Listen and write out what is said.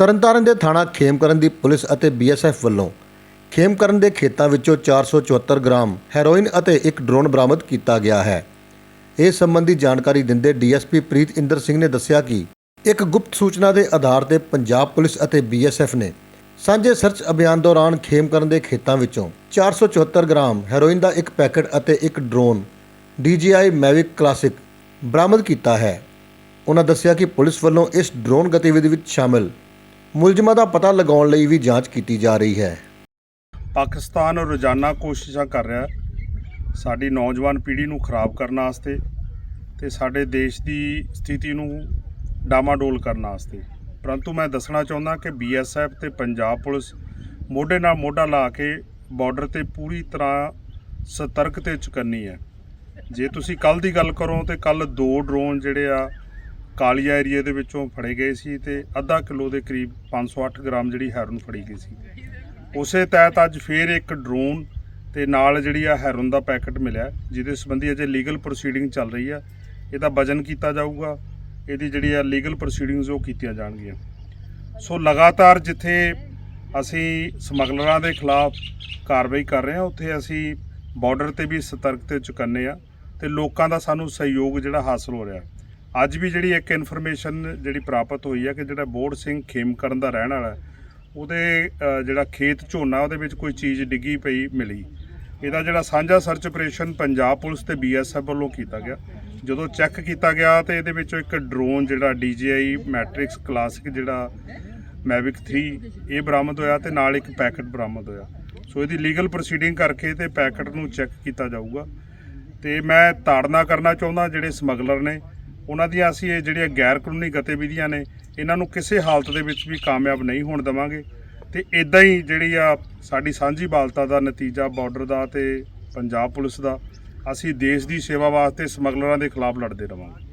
ਤਰਨਤਾਰਨ ਦੇ ਥਾਣਾ ਖੇਮਕਰਨ ਦੀ ਪੁਲਿਸ ਅਤੇ ਬੀਐਸਐਫ ਵੱਲੋਂ ਖੇਮਕਰਨ ਦੇ ਖੇਤਾਂ ਵਿੱਚੋਂ 474 ਗ੍ਰਾਮ ਹੈਰੋਇਨ ਅਤੇ ਇੱਕ ਡਰੋਨ ਬਰਾਮਦ ਕੀਤਾ ਗਿਆ ਹੈ। ਇਸ ਸੰਬੰਧੀ ਜਾਣਕਾਰੀ ਦਿੰਦੇ ਡੀਐਸਪੀ ਪ੍ਰੀਤ ਇੰਦਰ ਸਿੰਘ ਨੇ ਦੱਸਿਆ ਕਿ ਇੱਕ ਗੁਪਤ ਸੂਚਨਾ ਦੇ ਆਧਾਰ ਤੇ ਪੰਜਾਬ ਪੁਲਿਸ ਅਤੇ ਬੀਐਸਐਫ ਨੇ ਸਾਂਝੇ ਸਰਚ ਅਭਿਆਨ ਦੌਰਾਨ ਖੇਮਕਰਨ ਦੇ ਖੇਤਾਂ ਵਿੱਚੋਂ 474 ਗ੍ਰਾਮ ਹੈਰੋਇਨ ਦਾ ਇੱਕ ਪੈਕੇਟ ਅਤੇ ਇੱਕ ਡਰੋਨ DJI ਮੈਵਿਕ ਕਲਾਸਿਕ ਬਰਾਮਦ ਕੀਤਾ ਹੈ। ਉਹਨਾਂ ਦੱਸਿਆ ਕਿ ਪੁਲਿਸ ਵੱਲੋਂ ਇਸ ਡਰੋਨ ਗਤੀਵਿਧੀ ਵਿੱਚ ਸ਼ਾਮਲ ਮੁਲਜ਼ਮਾਂ ਦਾ ਪਤਾ ਲਗਾਉਣ ਲਈ ਵੀ ਜਾਂਚ ਕੀਤੀ ਜਾ ਰਹੀ ਹੈ। ਪਾਕਿਸਤਾਨ ਰੋਜ਼ਾਨਾ ਕੋਸ਼ਿਸ਼ਾਂ ਕਰ ਰਿਹਾ ਸਾਡੀ ਨੌਜਵਾਨ ਪੀੜ੍ਹੀ ਨੂੰ ਖਰਾਬ ਕਰਨ ਵਾਸਤੇ ਤੇ ਸਾਡੇ ਦੇਸ਼ ਦੀ ਸਥਿਤੀ ਨੂੰ ਡਾਮਾਡੋਲ ਕਰਨ ਵਾਸਤੇ। ਪਰੰਤੂ ਮੈਂ ਦੱਸਣਾ ਚਾਹੁੰਦਾ ਕਿ ਬੀਐਸਐਫ ਤੇ ਪੰਜਾਬ ਪੁਲਿਸ ਮੋਢੇ ਨਾਲ ਮੋਢਾ ਲਾ ਕੇ ਬਾਰਡਰ ਤੇ ਪੂਰੀ ਤਰ੍ਹਾਂ ਸਤਰਕ ਤੇ ਚੁਕੰਨੀ ਹੈ। ਜੇ ਤੁਸੀਂ ਕੱਲ ਦੀ ਗੱਲ ਕਰੋ ਤੇ ਕੱਲ ਦੋ ਡਰੋਨ ਜਿਹੜੇ ਆ ਕਾਲੀਆ ਏਰੀਆ ਦੇ ਵਿੱਚੋਂ ਫੜੇ ਗਏ ਸੀ ਤੇ ਅੱਧਾ ਕਿਲੋ ਦੇ ਕਰੀਬ 508 ਗ੍ਰਾਮ ਜਿਹੜੀ ਹੈਰਨ ਫੜੀ ਗਈ ਸੀ। ਉਸੇ ਤਹਿਤ ਅੱਜ ਫੇਰ ਇੱਕ ਡਰੋਨ ਤੇ ਨਾਲ ਜਿਹੜੀ ਆ ਹੈਰਨ ਦਾ ਪੈਕੇਟ ਮਿਲਿਆ, ਜਿਹਦੇ ਸੰਬੰਧੀ ਅਜੇ ਲੀਗਲ ਪ੍ਰੋਸੀਡਿੰਗ ਚੱਲ ਰਹੀ ਆ। ਇਹਦਾ ਵਜਨ ਕੀਤਾ ਜਾਊਗਾ, ਇਹਦੀ ਜਿਹੜੀ ਆ ਲੀਗਲ ਪ੍ਰੋਸੀਡਿੰਗਸ ਉਹ ਕੀਤੀਆਂ ਜਾਣਗੀਆਂ। ਸੋ ਲਗਾਤਾਰ ਜਿੱਥੇ ਅਸੀਂ ਸਮਗਲਰਾਂ ਦੇ ਖਿਲਾਫ ਕਾਰਵਾਈ ਕਰ ਰਹੇ ਹਾਂ, ਉੱਥੇ ਅਸੀਂ ਬਾਰਡਰ ਤੇ ਵੀ ਸਤਰਕ ਤੇ ਚੁਕੰਨੇ ਆ ਤੇ ਲੋਕਾਂ ਦਾ ਸਾਨੂੰ ਸਹਿਯੋਗ ਜਿਹੜਾ ਹਾਸਲ ਹੋ ਰਿਹਾ। ਅੱਜ ਵੀ ਜਿਹੜੀ ਇੱਕ ਇਨਫੋਰਮੇਸ਼ਨ ਜਿਹੜੀ ਪ੍ਰਾਪਤ ਹੋਈ ਹੈ ਕਿ ਜਿਹੜਾ ਬੋੜ ਸਿੰਘ ਖੇਮਕਰਨ ਦਾ ਰਹਿਣ ਵਾਲਾ ਉਹਦੇ ਜਿਹੜਾ ਖੇਤ ਝੋਨਾ, ਉਹਦੇ ਵਿੱਚ ਕੋਈ ਚੀਜ਼ ਡਿੱਗੀ ਪਈ ਮਿਲੀ। ਇਹਦਾ ਜਿਹੜਾ ਸਾਂਝਾ ਸਰਚ ਆਪਰੇਸ਼ਨ ਪੰਜਾਬ ਪੁਲਿਸ ਤੇ ਬੀਐਸਐਫ ਵੱਲੋਂ ਕੀਤਾ ਗਿਆ। ਜਦੋਂ ਚੈੱਕ ਕੀਤਾ ਗਿਆ ਤੇ ਇਹਦੇ ਵਿੱਚੋਂ ਇੱਕ ਡਰੋਨ ਜਿਹੜਾ DJI ਮੈਟ੍ਰਿਕਸ ਕਲਾਸਿਕ ਜਿਹੜਾ ਮੈਵਿਕ 3 ਇਹ ਬਰਾਮਦ ਹੋਇਆ ਤੇ ਨਾਲ ਇੱਕ ਪੈਕਟ ਬਰਾਮਦ ਹੋਇਆ। ਸੋ ਇਹਦੀ ਲੀਗਲ ਪ੍ਰੋਸੀਡਿੰਗ ਕਰਕੇ ਤੇ ਪੈਕਟ ਨੂੰ ਚੈੱਕ ਕੀਤਾ ਜਾਊਗਾ। ਤੇ ਮੈਂ ਤਾੜਨਾ ਕਰਨਾ ਚਾਹੁੰਦਾ ਜਿਹੜੇ ਸਮਗਲਰ ਨੇ ਉਹਨਾਂ ਦੀਆਂ ਅਸੀਂ ਇਹ ਜਿਹੜੀਆਂ ਗੈਰ ਕਾਨੂੰਨੀ ਗਤੀਵਿਧੀਆਂ ਨੇ, ਇਹਨਾਂ ਨੂੰ ਕਿਸੇ ਹਾਲਤ ਦੇ ਵਿੱਚ ਵੀ ਕਾਮਯਾਬ ਨਹੀਂ ਹੋਣ ਦੇਵਾਂਗੇ। ਤੇ ਇਦਾਂ ਹੀ ਜਿਹੜੀ ਆ ਸਾਡੀ ਸਾਂਝੀ ਬਾਲਤਾ ਦਾ ਨਤੀਜਾ ਬਾਰਡਰ ਦਾ ਤੇ ਪੰਜਾਬ ਪੁਲਿਸ ਦਾ, ਅਸੀਂ ਦੇਸ਼ ਦੀ ਸੇਵਾ ਵਾਸਤੇ ਸਮਗਲਰਾਂ ਦੇ ਖਿਲਾਫ ਲੜਦੇ ਰਵਾਂਗੇ।